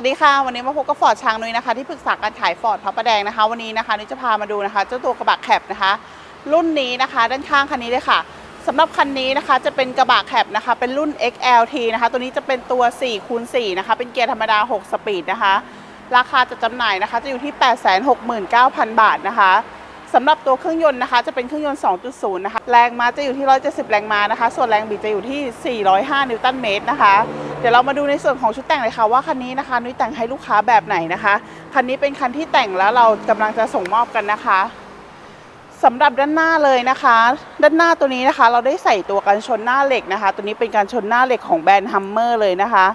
วัสดีค่ะ วันนี้มาพบกับฟอร์ดช้างนุ้ยนะคะที่ปรึกษาการขายฟอร์ดพระประแดงนะคะ วันนี้นะคะนุ้ยจะพามาดูนะคะ เจ้าตัวกระบะแคปนะคะ รุ่นนี้นะคะ ด้านข้างคันนี้เลยค่ะสำหรับคันนี้นะคะจะเป็นกระบะแคปนะคะ เป็นรุ่น XLT นะคะ ตัวนี้จะเป็นตัว4คูณ4นะคะ เป็นเกียร์ธรรมดา 6 สปีดนะคะ ราคาจะจำหน่ายนะคะ จะอยู่ที่ 869,000 บาทนะคะสำหรับตัวเครื่องยนต์นะคะ จะเป็นเครื่องยนต์ 2.0 นะคะ แรงม้าจะอยู่ที่ 170 แรงม้านะคะ ส่วนแรงบิดจะอยู่ที่ 405 นิวตันเมตรนะคะ เดี๋ยวเรามาดูในส่วนของชุดแต่งเลยค่ะว่าคันนี้นะคะ นุ้ยแต่งให้ลูกค้าแบบไหนนะคะ คันนี้เป็นคันที่แต่งแล้วเรากำลังจะส่งมอบกันนะคะสำหรับด้านหน้าเลยนะคะ ด้านหน้าตัวนี้นะคะ เราได้ใส่ตัวกันชนหน้าเหล็กนะคะ ตัวนี้เป็นการชนหน้าเหล็กของแบรนด์ฮัมเมอร์เลยนะคะ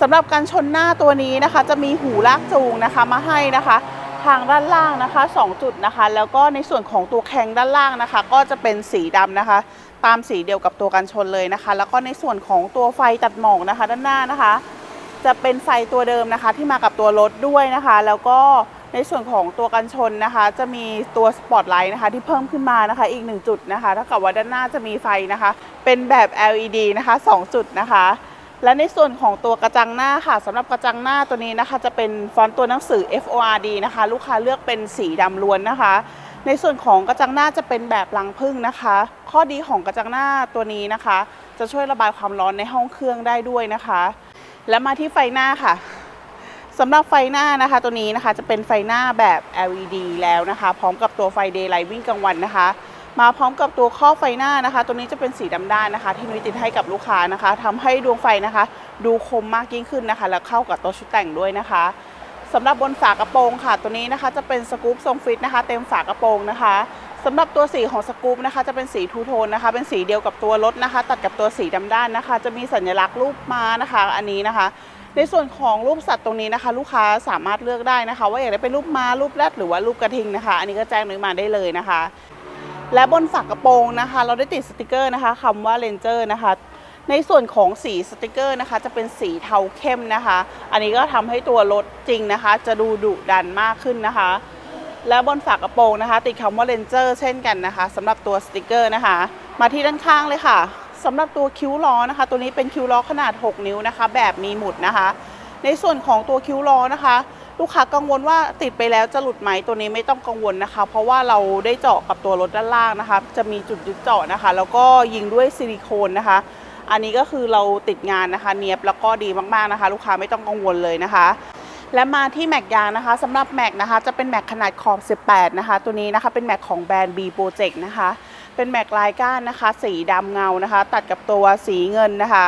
สำหรับการชนหน้าตัวนี้นะคะ จะมีหูลากจูงนะคะมาให้นะคะ ทางด้านล่างนะคะ 2 จุดนะคะ แล้วก็ในส่วนของตัวแข้งด้านล่างนะคะ ก็จะเป็นสีดำนะคะ ตามสีเดียวกับตัวกันชนเลยนะคะ แล้วก็ในส่วนของตัวไฟตัดหมอกนะคะ ด้านหน้านะคะ จะเป็นไฟตัวเดิมนะคะ ที่มากับตัวรถด้วยนะคะ แล้วก็ในส่วนของตัวกันชนนะคะ จะมีตัวสปอตไลท์นะคะที่เพิ่มขึ้นมานะคะ อีกหนึ่งจุดนะคะถ้ากับว่าด้านหน้าจะมีไฟนะคะ เป็นแบบ LED นะคะ 2 จุดนะคะ และในส่วนของตัวกระจังหน้าค่ะสำหรับกระจังหน้าตัวนี้นะคะ จะเป็นฟอนต์ตัวหนังสือ FORD นะคะ ลูกค้าเลือกเป็นสีดำล้วนนะคะ ในส่วนของกระจังหน้าจะเป็นแบบรังผึ้งนะคะ ข้อดีของกระจังหน้าตัวนี้นะคะ จะช่วยระบายความร้อนในห้องเครื่องได้ด้วยนะคะ แล้วมาที่ไฟหน้าค่ะสำหรับไฟหน้านะคะตัวนี้นะคะจะเป็นไฟหน้าแบบ LED แล้วนะคะ พร้อมกับตัวไฟ Daylight วิ่งกลางวันนะคะ มาพร้อมกับตัวข้อไฟหน้านะคะ ตัวนี้จะเป็นสีดำด้านนะคะ ที่นุ้ยติดให้กับลูกค้านะคะทำให้ดวงไฟนะคะ ดูคมมากยิ่งขึ้นนะคะ และเข้ากับตัวชุดแต่งด้วยนะคะ สำหรับบนฝากระโปรงค่ะ ตัวนี้นะคะจะเป็นสกู๊ปทรงฟิตนะคะ เต็มฝากระโปรงนะคะสำหรับตัวสีของสกู๊ปนะคะ จะเป็นสีทูโทนนะคะ เป็นสีเดียวกับตัวรถนะคะ ตัดกับตัวสีดำด้านนะคะ จะมีสัญลักษณ์รูปม้านะคะ อันนี้นะคะ ในส่วนของรูปสัตว์ตรงนี้นะคะ ลูกค้าสามารถเลือกได้นะคะ ว่าอยากได้เป็นรูปม้ารูปแรดหรือว่ารูปกระทิงนะคะ อันนี้ก็แจ้งนุ้ยมาได้เลยนะคะ และบนฝากระโปรงนะคะ เราได้ติดสติกเกอร์นะคะคำว่าเลนเจอร์นะคะ ในส่วนของสีสติกเกอร์นะคะ จะเป็นสีเทาเข้มนะคะ อันนี้ก็ทำให้ตัวรถจริงนะคะ จะดูดุดันมากขึ้นนะคะ และบนฝากระโปรงนะคะ ติดคำว่าเลนเจอร์เช่นกันนะคะสำหรับตัวสติกเกอร์นะคะ มาที่ด้านข้างเลยค่ะสำหรับตัวคิ้วล้อนะคะ ตัวนี้เป็นคิ้วล้อขนาด 6 นิ้วนะคะ แบบมีหมุดนะคะ ในส่วนของตัวคิ้วล้อนะคะลูกค้ากังวลว่าติดไปแล้วจะหลุดไหมตัวนี้ไม่ต้องกังวลนะคะ เพราะว่าเราได้เจาะกับตัวรถด้านล่างนะคะ จะมีจุดยึดเจาะนะคะ แล้วก็ยิงด้วยซิลิโคนนะคะ อันนี้ก็คือเราติดงานนะคะ เนียบแล้วก็ดีมากๆนะคะ ลูกค้าไม่ต้องกังวลเลยนะคะและมาที่แม็กยางนะคะสำหรับแม็กนะคะจะเป็นแม็กขนาดขอบ 18 นะคะ ตัวนี้นะคะเป็นแม็กของแบรนด์ B Project นะคะ เป็นแม็กลายก้านนะคะ สีดำเงานะคะ ตัดกับตัวสีเงินนะคะ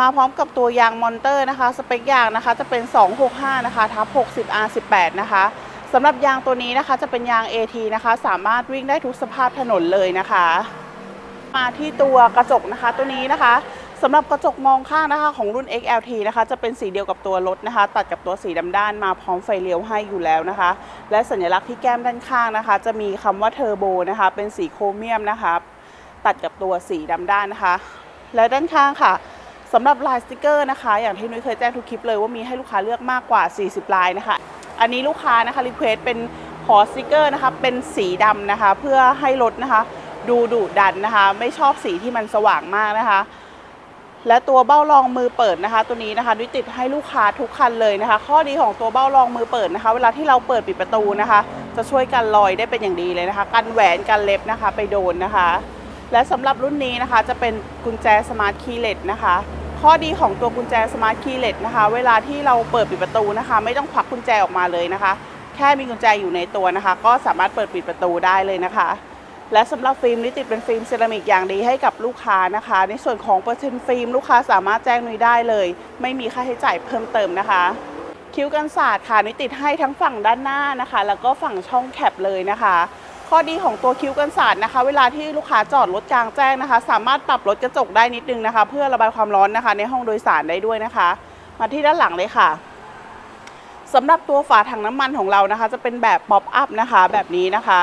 มาพร้อมกับตัวยางมอนเตอร์นะคะ สเปคยางนะคะจะเป็น 265 นะคะทับ60 R18 นะคะสำหรับยางตัวนี้นะคะจะเป็นยาง AT นะคะ สามารถวิ่งได้ทุกสภาพถนนเลยนะคะ มาที่ตัวกระจกนะคะ ตัวนี้นะคะสำหรับกระจกมองข้างนะคะของรุ่น XLT นะคะจะเป็นสีเดียวกับตัวรถนะคะ ตัดกับตัวสีดำด้านมาพร้อมไฟเลี้ยวให้อยู่แล้วนะคะ และสัญลักษณ์ที่แก้มด้านข้างนะคะ จะมีคำว่าเทอร์โบนะคะ เป็นสีโครเมียมนะคะตัดกับตัวสีดำด้านนะคะ และด้านข้างค่ะสำหรับลายสติกเกอร์นะคะ อย่างที่นุ้ยเคยแจ้งทุกคลิปเลยว่ามีให้ลูกค้าเลือกมากกว่า 40 ลายนะคะ อันนี้ลูกค้านะคะรีเควสเป็นขอสติกเกอร์นะคะเป็นสีดำนะคะ เพื่อให้รถนะคะ ดูดุดันนะคะ ไม่ชอบสีที่มันสว่างมากนะคะ และตัวเบ้ารองมือเปิดนะคะ ตัวนี้นะคะนุ้ยติดให้ลูกค้าทุกคันเลยนะคะ ข้อดีของตัวเบ้ารองมือเปิดนะคะ เวลาที่เราเปิดปิดประตูนะคะ จะช่วยกันรอยได้เป็นอย่างดีเลยนะคะ กันแหวนกันเล็บนะคะ ไปโดนนะคะ และสำหรับรุ่นนี้นะคะ จะเป็นกุญแจสมาร์ทคีย์เลสนะคะข้อดีของตัวกุญแจสมาร์ทคีย์เลสนะคะ เวลาที่เราเปิดปิดประตูนะคะ ไม่ต้องควักกุญแจออกมาเลยนะคะ แค่มีกุญแจอยู่ในตัวนะคะ ก็สามารถเปิดปิดประตูได้เลยนะคะ และสำหรับฟิล์มนี้ติดเป็นฟิล์มเซรามิกอย่างดีให้กับลูกค้านะคะ ในส่วนของเปอร์เซ็นต์ฟิล์มลูกค้าสามารถแจ้งนุ้ยได้เลย ไม่มีค่าใช้จ่ายเพิ่มเติมนะคะ คิ้วกันศาสตร์ค่ะนุ้ยติดให้ทั้งฝั่งด้านหน้านะคะ แล้วก็ฝั่งช่องแคปเลยนะคะ ข้อดีของตัวคิ้วกันศาสตร์นะคะ เวลาที่ลูกค้าจอดรถกลางแจ้งนะคะ สามารถปรับลดกระจกได้นิดนึงนะคะ เพื่อระบายความร้อนนะคะ ในห้องโดยสารได้ด้วยนะคะ มาที่ด้านหลังเลยค่ะสำหรับตัวฝาถังน้ำมันของเรานะคะ จะเป็นแบบป๊อปอัพนะคะ แบบนี้นะคะ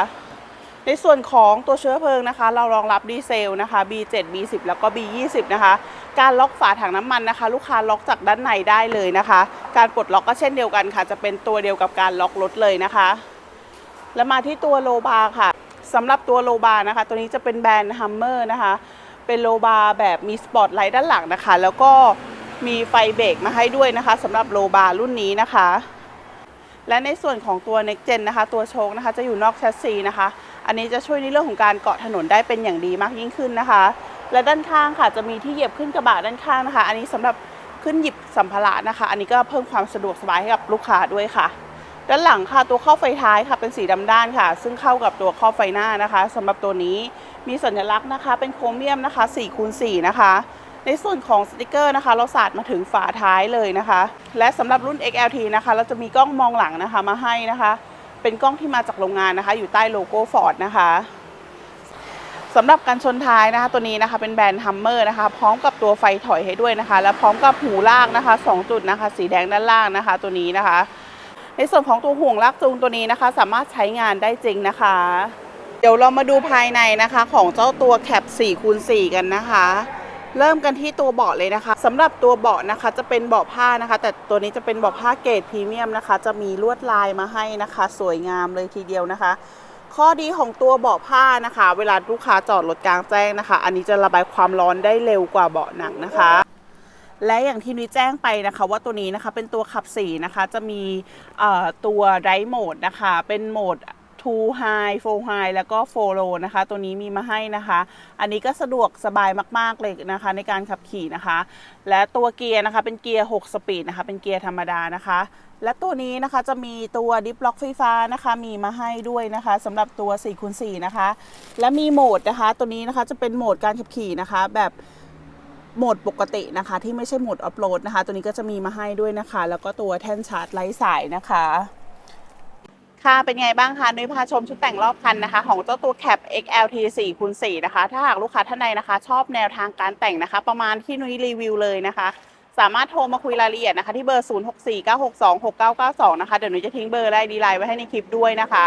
ในส่วนของตัวเชื้อเพลิงนะคะ เรารองรับดีเซลนะคะ B7 B10 แล้วก็ B20 นะคะ การล็อกฝาถังน้ำมันนะคะ ลูกค้าล็อกจากด้านในได้เลยนะคะ การปลดล็อกก็เช่นเดียวกันค่ะ จะเป็นตัวเดียวกับการล็อกรถเลยนะคะ แล้วมาที่ตัวโลบาร์ค่ะสำหรับตัวโลบานะคะ ตัวนี้จะเป็นแบรนด์ฮัมเมอร์นะคะ เป็นโลบาร์แบบมีสปอตไลท์ด้านหลังนะคะ แล้วก็มีไฟเบรกมาให้ด้วยนะคะสำหรับโลบาร์รุ่นนี้นะคะ และในส่วนของตัว Next Gen นะคะ ตัวโชคนะคะ จะอยู่นอกแชสซีนะคะ อันนี้จะช่วยในเรื่องของการเกาะถนนได้เป็นอย่างดีมากยิ่งขึ้นนะคะ และด้านข้างค่ะจะมีที่เหยียบขึ้นกระบะด้านข้างนะคะ อันนี้สำหรับขึ้นหยิบสัมภาระนะคะ อันนี้ก็เพิ่มความสะดวกสบายให้กับลูกค้าด้วยค่ะ ด้านหลังค่ะตัวข้อไฟท้ายค่ะเป็นสีดำด้านค่ะ ซึ่งเข้ากับตัวข้อไฟหน้านะคะสำหรับตัวนี้มีสัญลักษณ์นะคะ เป็นโครเมียมนะคะ4คูณ4นะคะในส่วนของสติกเกอร์นะคะ เราสาดมาถึงฝาท้ายเลยนะคะ และสำหรับรุ่น XLT นะคะ เราจะมีกล้องมองหลังนะคะมาให้นะคะ เป็นกล้องที่มาจากโรงงานนะคะ อยู่ใต้โลโก้ฟอร์ดนะคะสำหรับการชนท้ายนะคะ ตัวนี้นะคะเป็นแบรนด์ฮัมเมอร์นะคะ พร้อมกับตัวไฟถอยให้ด้วยนะคะ และพร้อมกับหูลากนะคะ2จุดนะคะ สีแดงด้านล่างนะคะ ตัวนี้นะคะ ในส่วนของตัวห่วงลากจูงตัวนี้นะคะ สามารถใช้งานได้จริงนะคะ เดี๋ยวเรามาดูภายในนะคะ ของเจ้าตัวแคป4คูณ4กันนะคะ เริ่มกันที่ตัวเบาะเลยนะคะสำหรับตัวเบาะนะคะจะเป็นเบาะผ้านะคะ แต่ตัวนี้จะเป็นเบาะผ้าเกรดพรีเมียมนะคะ จะมีลวดลายมาให้นะคะ สวยงามเลยทีเดียวนะคะ ข้อดีของตัวเบาะผ้านะคะ เวลาลูกค้าจอดรถกลางแจ้งนะคะ อันนี้จะระบายความร้อนได้เร็วกว่าเบาะหนังนะคะและอย่างที่นุ้ยแจ้งไปนะคะ ว่าตัวนี้นะคะเป็นตัวขับสีนะคะจะมีตัวไรโหมดนะคะ เป็นโหมด 2 High 4 High แล้วก็ 4 Low นะคะ ตัวนี้มีมาให้นะคะ อันนี้ก็สะดวกสบายมาก ๆ เลยนะคะ ในการขับขี่นะคะ และตัวเกียร์นะคะเป็นเกียร์ 6 สปีดนะคะ เป็นเกียร์ธรรมดานะคะ และตัวนี้นะคะจะมีตัวดิฟล็อกไฟฟ้านะคะ มีมาให้ด้วยนะคะสำหรับตัว4คูณ4นะคะ และมีโหมดนะคะ ตัวนี้นะคะจะเป็นโหมดการขับขี่นะคะ แบบโหมดปกตินะคะ ที่ไม่ใช่โหมดอัปโหลดนะคะ ตัวนี้ก็จะมีมาให้ด้วยนะคะ แล้วก็ตัวแท่นชาร์จไร้สายนะคะ ค่ะเป็นไงบ้างคะนุ้ยพาชมชุดแต่งรอบคันนะคะ ของเจ้าตัวแคป XLT 4คูณ4นะคะ ถ้าหากลูกค้าท่านใดนะคะ ชอบแนวทางการแต่งนะคะ ประมาณที่นุ้ยรีวิวเลยนะคะ สามารถโทรมาคุยรายละเอียดนะคะ ที่เบอร์ 0649626992 นะคะ เดี๋ยวนุ้ยจะทิ้งเบอร์ได้ดีไลน์ไว้ให้ในคลิปด้วยนะคะ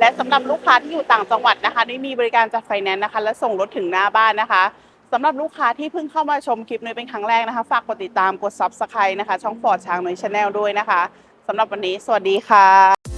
และสำหรับลูกค้าที่อยู่ต่างจังหวัดนะคะนุ้ยมีบริการจัดไฟแนนซ์นะคะ และส่งรถถึงหน้าบ้านนะคะสำหรับลูกค้าที่เพิ่งเข้ามาชมคลิปนุ้ยเป็นครั้งแรกนะคะ ฝากกดติดตามกด Subscribe นะคะ ช่องฟอร์ดช้างนุ้ยชาแนลด้วยนะคะสำหรับวันนี้ สวัสดีค่ะ